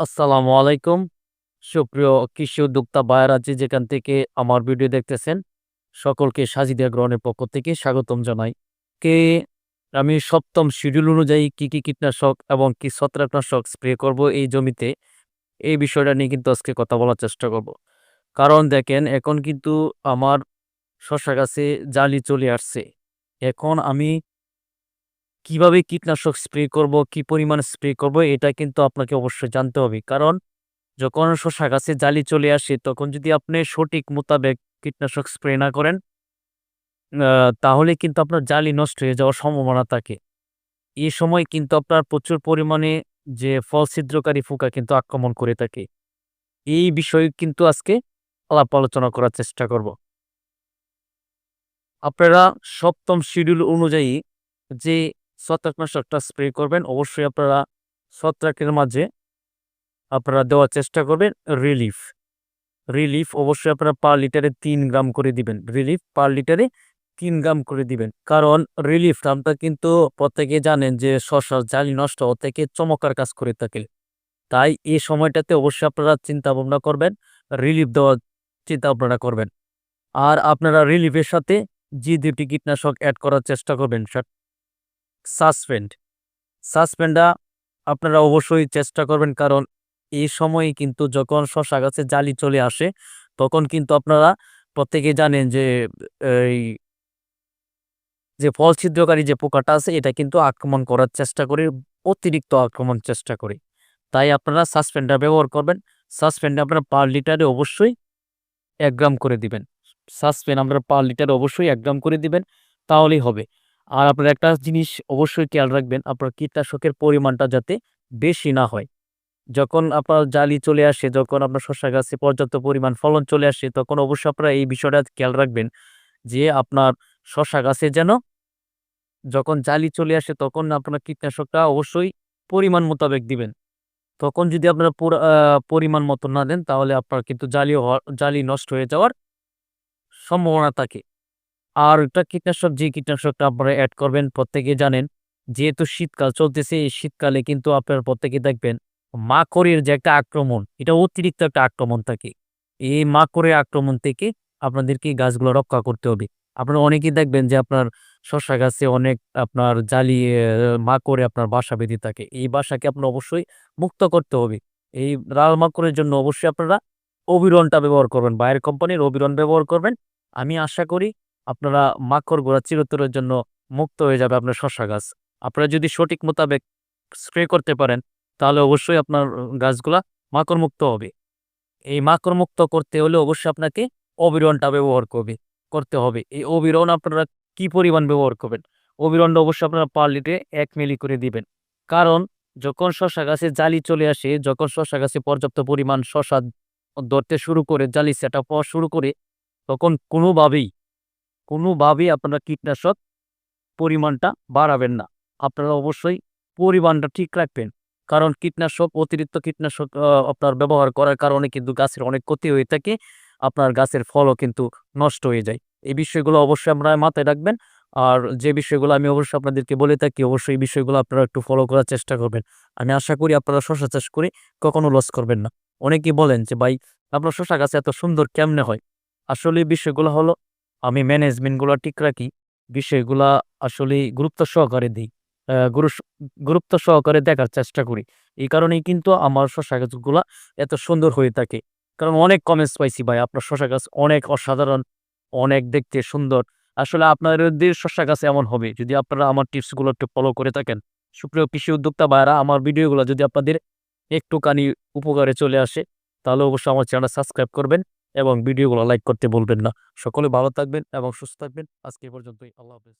আসসালামু আলাইকুম। সুপ্রিয় কৃষি উদ্যোক্তা ভাইয়েরা যে যেখান থেকে আমার ভিডিও দেখতেছেন, সকলকে সাজিদিয়া গ্রহণের পক্ষ থেকে স্বাগতম জানাই। কে, আমি সপ্তম শিডিউল অনুযায়ী কি কি কীটনাশক এবং কি ছত্রাকনাশক স্প্রে করব এই জমিতে, এই বিষয়টা নিয়ে কিন্তু আজকে কথা বলার চেষ্টা করব। কারণ দেখেন, এখন কিন্তু আমার শশা গাছে জালি চলে আসছে। এখন আমি কীভাবে কীটনাশক স্প্রে করব, কি পরিমাণ স্প্রে করব, এটা কিন্তু আপনাকে অবশ্যই জানতে হবে। কারণ যখন শশা গাছে জালি চলে আসে, তখন যদি আপনি সঠিক মোতাবেক কীটনাশক স্প্রে না করেন তাহলে কিন্তু আপনার জালি নষ্ট হয়ে যাওয়ার সম্ভাবনা থাকে। এই সময় কিন্তু আপনার প্রচুর পরিমাণে যে ফল ছিদ্রকারী পোকা কিন্তু আক্রমণ করে থাকে। এই বিষয়ে কিন্তু আজকে আলাপ আলোচনা করার চেষ্টা করব। আপনারা সপ্তম শিডিউল অনুযায়ী যে ছত্রাকনাশকটা স্প্রে করবেন। অবশ্যই আপনারা ছত্রাকের মাঝে আপনারা দেওয়ার চেষ্টা করবেন রিলিফ। রিলিফ অবশ্যই আপনারা পার লিটারে তিন গ্রাম করে দিবেন। রিলিফ পার লিটারে তিন গ্রাম করে দিবেন। কারণ রিলিফ নামটা কিন্তু প্রত্যেকে জানেন যে শশার জালি নষ্ট থেকে চমৎকার কাজ করে থাকে। তাই এই সময়টাতে অবশ্যই আপনারা চিন্তা ভাবনা করবেন, রিলিফ দেওয়ার চিন্তা ভাবনা করবেন। আর আপনারা রিলিফের সাথে যে দুটি কীটনাশক অ্যাড করার চেষ্টা করবেন। সাসপেন্ড। সাসপেন্ডা আপনারা অবশ্যই চেষ্টা করবেন, কারণ এই সময়ে কিন্তু যখন শশা গাছে জালি চলে আসে, তখন কিন্তু আপনারা প্রত্যেকে জানেন যে, এই যে ফল ছিদ্রকারী যে পোকাটা আছে, এটা কিন্তু আক্রমণ করার চেষ্টা করে, অতিরিক্ত আক্রমণ চেষ্টা করে। তাই আপনারা সাসপেন্ডার ব্যবহার করবেন। সাসপেন্ড আপনারা পার লিটারে অবশ্যই এক গ্রাম করে দিবেন। সাসপেন্ড আপনারা পার লিটারে অবশ্যই এক গ্রাম করে দিবেন, তাহলেই হবে। আর আপনারা একটা জিনিস অবশ্যই খেয়াল রাখবেন, আপনার কীটনাশকের পরিমাণটা যাতে বেশি না হয়। যখন আপনার জালি চলে আসে, যখন আপনার শসা গাছে পর্যাপ্ত পরিমাণ ফলন চলে আসে, তখন অবশ্যই আপনারা এই বিষয়টা খেয়াল রাখবেন যে আপনার শসা গাছে যেন যখন জালি চলে আসে, তখন আপনার কীটনাশকটা অবশ্যই পরিমাণ মোতাবেক দিবেন। তখন যদি আপনারা পরিমাণ মতো না দেন, তাহলে আপনার কিন্তু জালি জালি নষ্ট হয়ে যাওয়ার সম্ভাবনা থাকে। আর একটা কীটনাশক, যে কীটনাশকটা আপনারা অ্যাড করবেন প্রত্যেকে জানেন, যেহেতু শীতকাল চলতেছে, এই শীতকালে কিন্তু আপনারা প্রত্যেকে দেখবেন, মাকড়ের যে একটা আক্রমণ, এটা অতিরিক্ত একটা আক্রমণ থাকে। এই মাকড়ের আক্রমণ থেকে আপনাদেরকে গাছগুলো রক্ষা করতে হবে। আপনারা অনেকেই দেখবেন যে আপনার শসা গাছে অনেক আপনার জালি মাকড়ে আপনার বাসা বেঁধে থাকে। এই বাসাকে আপনার অবশ্যই মুক্ত করতে হবে। এই লাল মাকড়ের জন্য অবশ্যই আপনারা অবিরনটা ব্যবহার করবেন, বাইরের কোম্পানির অবিরন ব্যবহার করবেন। আমি আশা করি আপনারা মাকড় গোড়া চিরতরের জন্য মুক্ত হয়ে যাবে আপনার শসা গাছ। আপনারা যদি সঠিক মোতাবেক স্প্রে করতে পারেন, তাহলে অবশ্যই আপনার গাছগুলা মাকড় মুক্ত হবে। এই মাকড় মুক্ত করতে হলে অবশ্যই আপনাকে অবিরনটা ব্যবহার করবে, করতে হবে। এই অবিরন আপনারা কি পরিমাণ ব্যবহার করবেন? অবিরনটা অবশ্যই আপনারা পার লিটারে এক মিলি করে দিবেন। কারণ যখন শশা গাছে জালি চলে আসে, যখন শশা গাছে পর্যাপ্ত পরিমাণ শশা ধরতে শুরু করে, জালি সেটা পাওয়া শুরু করে, তখন কোনোভাবেই কোনোভাবেই আপনারা কীটনাশক পরিমাণটা বাড়াবেন না। আপনারা অবশ্যই পরিমাণটা ঠিক রাখবেন। কারণ কীটনাশক, অতিরিক্ত কীটনাশক আপনার ব্যবহার করার কারণে কিন্তু গাছের অনেক ক্ষতি হয়ে থাকে। আপনার গাছের ফলও কিন্তু নষ্ট হয়ে যায়। এই বিষয়গুলো অবশ্যই আপনারা মাথায় রাখবেন। আর যে বিষয়গুলো আমি অবশ্যই আপনাদেরকে বলে থাকি, অবশ্যই এই বিষয়গুলো আপনারা একটু ফলো করার চেষ্টা করবেন। আমি আশা করি আপনারা শশা চাষ করে কখনো লস করবেন না। অনেকেই বলেন যে, ভাই, আপনার শশা গাছ এত সুন্দর কেমনে হয়? আসলে বিষয়গুলো হলো আমি ম্যানেজমেন্টগুলো ঠিক রাখি, বিষয়গুলা আসলে গুরুত্ব সহকারে দিই গুরুত্ব সহকারে দেখার চেষ্টা করি। এই কারণেই কিন্তু আমার শশা গাছগুলা এত সুন্দর হয়ে থাকে। কারণ অনেক কমেন্টস পাইছি ভাই, আপনার শশা গাছ অনেক অসাধারণ, অনেক দেখতে সুন্দর। আসলে আপনাদের শশা গাছ এমন হবে, যদি আপনারা আমার টিপসগুলো একটু ফলো করে থাকেন। সুপ্রিয় কৃষি উদ্যোক্তা ভাইরা আমার ভিডিওগুলো যদি আপনাদের একটুখানি উপকারে চলে আসে, তাহলে অবশ্যই আমার চ্যানেল সাবস্ক্রাইব করবেন। এবং ভিডিওগুলো লাইক করতে বলবেন না। সকলে ভালো থাকবেন এবং সুস্থ থাকবেন। আজকে পর্যন্তই। আল্লাহ হাফেজ।